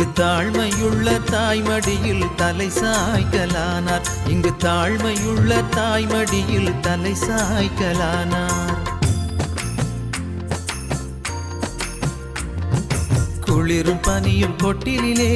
இங்கு தாழ்மையுள்ள தாய்மடியில் தலை சாய்க்கலானார் இங்கு தாழ்மையுள்ள தாய்மடியில் தலை சாய்க்கலானார் குளிரும் பனியும் கொட்டிலே